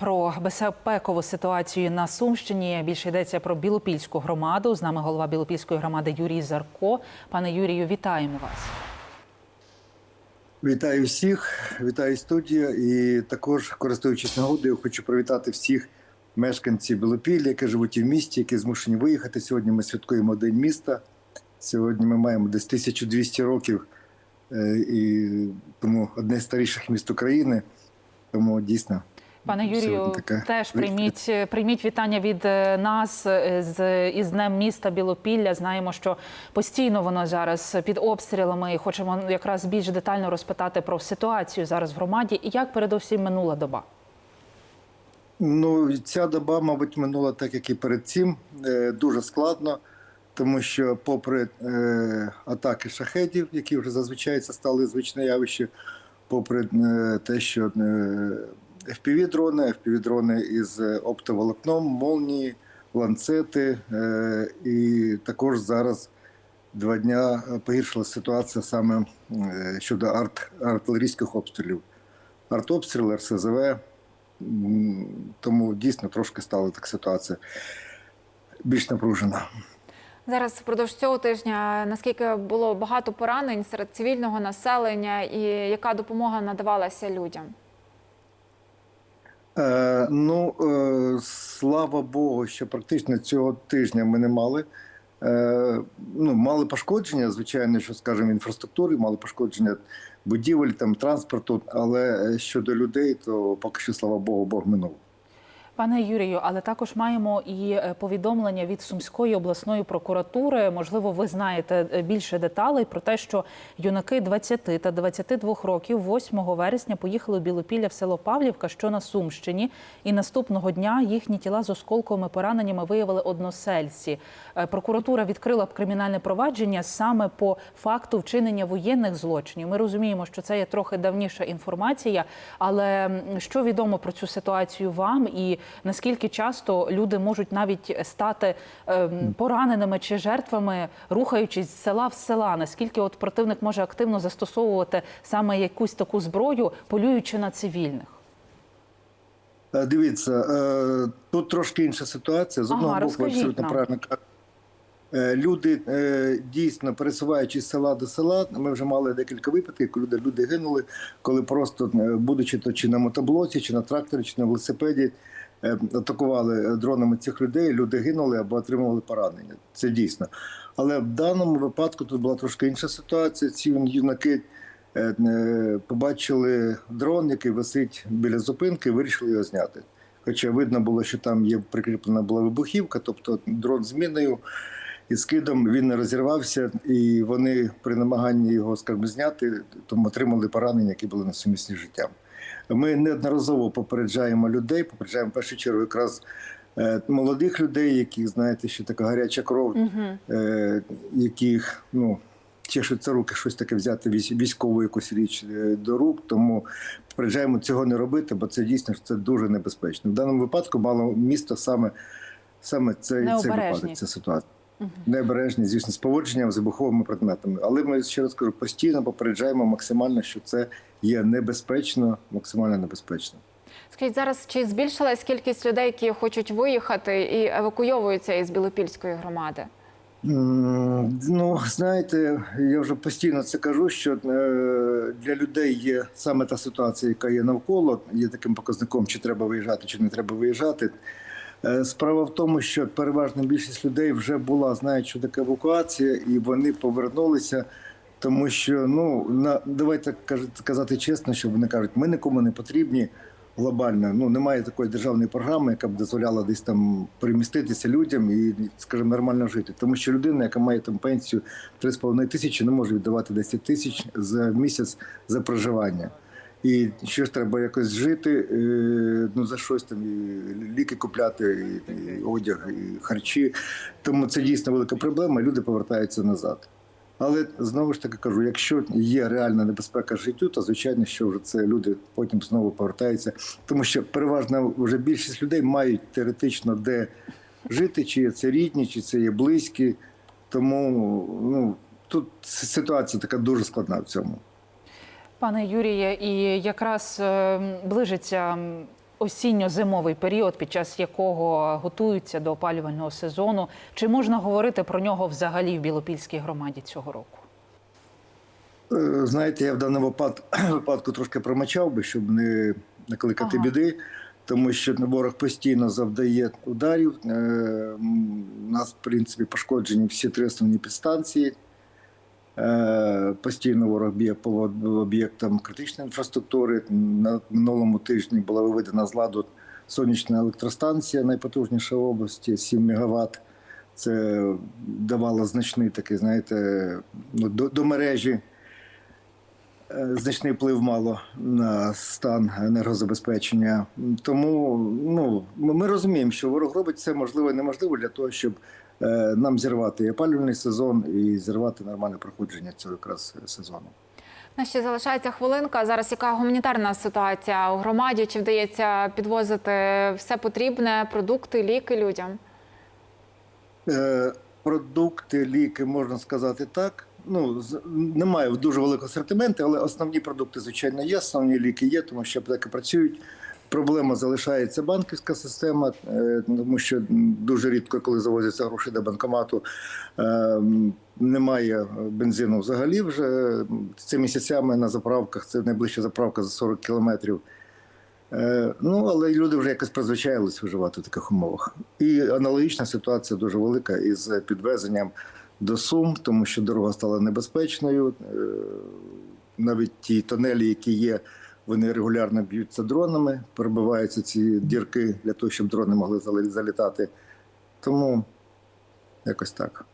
Про безпекову ситуацію на Сумщині більше йдеться про Білопільську громаду. З нами голова Білопільської громади Юрій Зарко. Пане Юрію, вітаємо вас. Вітаю всіх, вітаю студія. І також, користуючись нагодою, хочу привітати всіх мешканців Білопілля, які живуть і в місті, які змушені виїхати. Сьогодні ми святкуємо День міста. Сьогодні ми маємо десь 1200 років, е, і тому одне з старіших міст України. Тому дійсно. Пане Юрію, теж прийміть прийміть вітання від е, нас е, з із днем міста Білопілля. Знаємо, що постійно воно зараз під обстрілами. І хочемо якраз більш детально розпитати про ситуацію зараз в громаді і як передовсім минула доба. Ну, ця доба, мабуть, минула так, як і перед цим. Е, Дуже складно, тому що, попри е, атаки шахедів, які вже зазвичай стали звичне явище, попри е, те, що е, FPV-дрони, FPV-дрони із оптоволокном, молнії, ланцети, е, і також зараз два дня погіршила ситуація саме е, щодо арт, артилерійських обстрілів. Артобстріли, РСЗВ. Тому дійсно трошки стала так ситуація більш напружена. Зараз впродовж цього тижня наскільки було багато поранень серед цивільного населення, і яка допомога надавалася людям? Е, ну, е, слава Богу, що практично цього тижня ми не мали. Е, ну, мали пошкодження, звичайно, що скажімо, інфраструктури, мали пошкодження будівель, там, транспорту, але щодо людей, то поки що, слава Богу, Бог минув. Пане Юрію, але також маємо і е, повідомлення від Сумської обласної прокуратури. Можливо, ви знаєте е, більше деталей про те, що юнаки 20 та 22 років 8 вересня поїхали у Білопілля в село Павлівка, що на Сумщині, і наступного дня їхні тіла з осколковими пораненнями виявили односельці. Е, Прокуратура відкрила б кримінальне провадження саме по факту вчинення воєнних злочинів. Ми розуміємо, що це є трохи давніша інформація, але що відомо про цю ситуацію вам і наскільки часто люди можуть навіть стати ем, пораненими чи жертвами, рухаючись з села в села? Наскільки от противник може активно застосовувати саме якусь таку зброю, полюючи на цивільних? Е, Дивіться, е, тут трошки інша ситуація. З Ага, одного боку, абсолютно нам. правильно. Е, Люди дійсно пересуваючись з села до села. Ми вже мали декілька випадків, коли люди, гинули, коли просто будучи то чи на мотоблоці, чи на тракторі, чи на велосипеді, атакували дронами цих людей. Люди гинули або отримували поранення. Це дійсно. Але в даному випадку тут була трошки інша ситуація. Ці юнаки е, е, побачили дрон, який висить біля зупинки, і вирішили його зняти. Хоча видно було, що там є прикріплена була вибухівка, тобто дрон з міною і скидом він не розірвався, і вони при намаганні його, скажімо, зняти, тому отримали поранення, які були несумісні з життям. Ми неодноразово попереджаємо людей, попереджаємо в першу чергу якраз е, молодих людей, яких знаєте, що така гаряча кров, е, яких ну. Чешуться руки щось таке взяти військ- військову якусь річ е, до рук, тому попереджаємо цього не робити, бо це дійсно це дуже небезпечно. В даному випадку мало місто саме, саме цей, цей випадок, ця ситуація. Необережні, звісно, з поводженням з вибуховими предметами. Але ми ще раз кажу, постійно попереджаємо максимально, що це є небезпечно, максимально небезпечно. Скажіть, зараз чи збільшилась кількість людей, які хочуть виїхати і евакуйовуються із Білопільської громади? Ну, знаєте, я вже постійно це кажу, що е, для людей є саме та ситуація, яка є навколо, є таким показником, чи треба виїжджати, чи не треба виїжджати. Е, Справа в тому, що переважна більшість людей вже була, знають, що таке евакуація, і вони повернулися. Тому що ну на давайте казати чесно, що вони кажуть, ми нікому не потрібні глобально. Ну немає такої державної програми, яка б дозволяла десь там переміститися людям і, скажімо, нормально жити. Тому що людина, яка має там пенсію 3,5 тисячі, не може віддавати 10 тисяч за місяць за проживання. І ще ж треба якось жити, е, ну за щось там і ліки купляти, і одяг, і харчі. Тому це дійсно велика проблема. Люди повертаються назад. Але знову ж таки кажу, якщо є реальна небезпека життю, то звичайно, що вже це люди потім знову повертаються, тому що переважно вже більшість людей мають теоретично де жити, чи це рідні, чи це є близькі. Тому ну тут ситуація така дуже складна в цьому. Пане Юріє, і якраз е, ближиться м, осінньо-зимовий період, під час якого готуються до опалювального сезону. Чи можна говорити про нього взагалі в Білопільській громаді цього року? Е, Знаєте, я в даному випад- випадку трошки промовчав би, щоб не накликати Ага. біди, тому що ворог постійно завдає ударів. Е, У нас, в принципі, пошкоджені всі три основні підстанції. Е, Постійно ворог б'є по об'єктам критичної інфраструктури. На минулому тижні була виведена з ладу сонячна електростанція, найпотужніша в області, 7 МВт. Це давало значний такий, знаєте, ну, до, до мережі е, значний вплив мало на стан енергозабезпечення. Тому ну, ми розуміємо, що ворог робить все можливе і неможливе для того, щоб нам зірвати опалювальний сезон і зірвати нормальне проходження цього якраз сезону. У нас ще залишається хвилинка. Зараз яка гуманітарна ситуація у громаді? Чи вдається підвозити все потрібне, продукти, ліки людям? Е, Продукти, ліки, можна сказати так. Ну, немає дуже великого асортименту, але основні продукти, звичайно, є, основні ліки є, тому що аптеки працюють. Проблема залишається банківська система, е, тому що дуже рідко, коли завозяться гроші до банкомату, е, немає бензину взагалі вже. Цими місяцями на заправках це найближча заправка за 40 кілометрів. Е, Ну, але люди вже якось призвичаїлись виживати в таких умовах. І аналогічна ситуація дуже велика із підвезенням до Сум, тому що дорога стала небезпечною. Навіть ті тонелі, які є, вони регулярно б'ються дронами, перебиваються ці дірки для того, щоб дрони могли залітати. Тому якось так.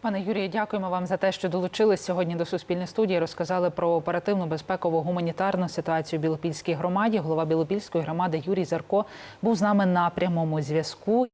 Пане Юрію, дякуємо вам за те, що долучились сьогодні до Суспільної студії. Розказали про оперативну безпекову гуманітарну ситуацію в Білопільській громаді. Голова Білопільської громади Юрій Зарко був з нами на прямому зв'язку.